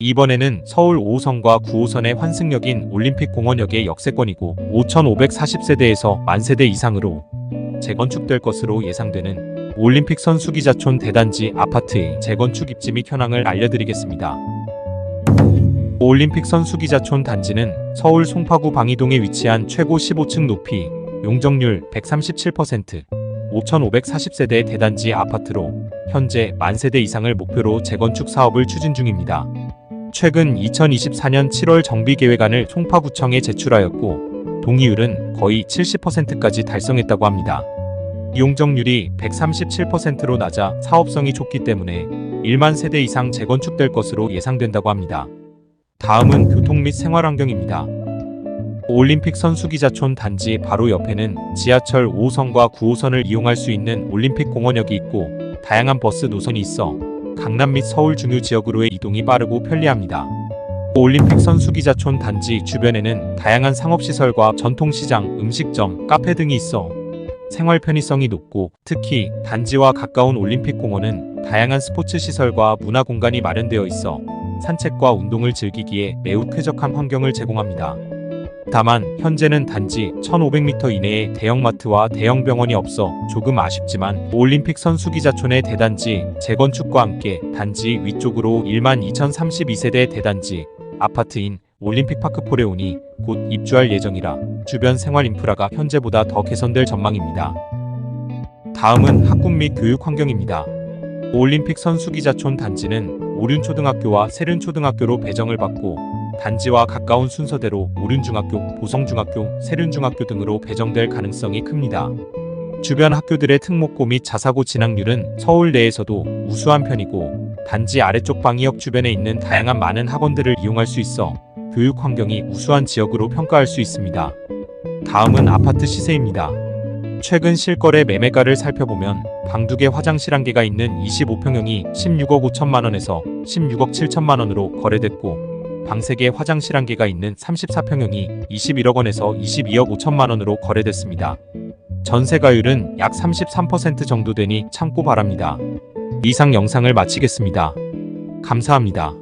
이번에는 서울 5호선과 9호선의 환승역인 올림픽공원역의 역세권이고 5,540세대에서 만세대 이상으로 재건축될 것으로 예상되는 올림픽 선수기자촌 대단지 아파트의 재건축 입지 및 현황을 알려드리겠습니다. 올림픽 선수기자촌 단지는 서울 송파구 방이동에 위치한 최고 15층 높이, 용적률 137%, 5,540세대 대단지 아파트로 현재 만세대 이상을 목표로 재건축 사업을 추진 중입니다. 최근 2024년 7월 정비계획안을 송파구청에 제출하였고 동의율은 거의 70%까지 달성했다고 합니다. 이용적률이 137%로 낮아 사업성이 좋기 때문에 1만 세대 이상 재건축될 것으로 예상된다고 합니다. 다음은 교통 및 생활환경입니다. 올림픽 선수기자촌 단지 바로 옆에는 지하철 5호선과 9호선을 이용할 수 있는 올림픽 공원역이 있고 다양한 버스 노선이 있어 강남 및 서울 중요 지역으로의 이동이 빠르고 편리합니다. 올림픽 선수기자촌 단지 주변에는 다양한 상업시설과 전통시장, 음식점, 카페 등이 있어 생활 편의성이 높고 특히 단지와 가까운 올림픽공원은 다양한 스포츠 시설과 문화 공간이 마련되어 있어 산책과 운동을 즐기기에 매우 쾌적한 환경을 제공합니다. 다만 현재는 단지 1500m 이내에 대형마트와 대형 병원이 없어 조금 아쉽지만 올림픽 선수기자촌의 대단지 재건축과 함께 단지 위쪽으로 1만 2032세대 대단지 아파트인 올림픽파크 포레온이 곧 입주할 예정이라 주변 생활 인프라가 현재보다 더 개선될 전망입니다. 다음은 학군 및 교육 환경입니다. 올림픽 선수기자촌 단지는 오륜초등학교와 세륜초등학교로 배정을 받고 단지와 가까운 순서대로 오륜중학교, 보성중학교, 세륜중학교 등으로 배정될 가능성이 큽니다. 주변 학교들의 특목고 및 자사고 진학률은 서울 내에서도 우수한 편이고 단지 아래쪽 방이역 주변에 있는 다양한 많은 학원들을 이용할 수 있어 교육 환경이 우수한 지역으로 평가할 수 있습니다. 다음은 아파트 시세입니다. 최근 실거래 매매가를 살펴보면 방두개 화장실 한 개가 있는 25평형이 16억 5천만 원에서 16억 7천만 원으로 거래됐고 방세개 화장실 한 개가 있는 34평형이 21억 원에서 22억 5천만 원으로 거래됐습니다. 전세가율은 약 33% 정도 되니 참고 바랍니다. 이상 영상을 마치겠습니다. 감사합니다.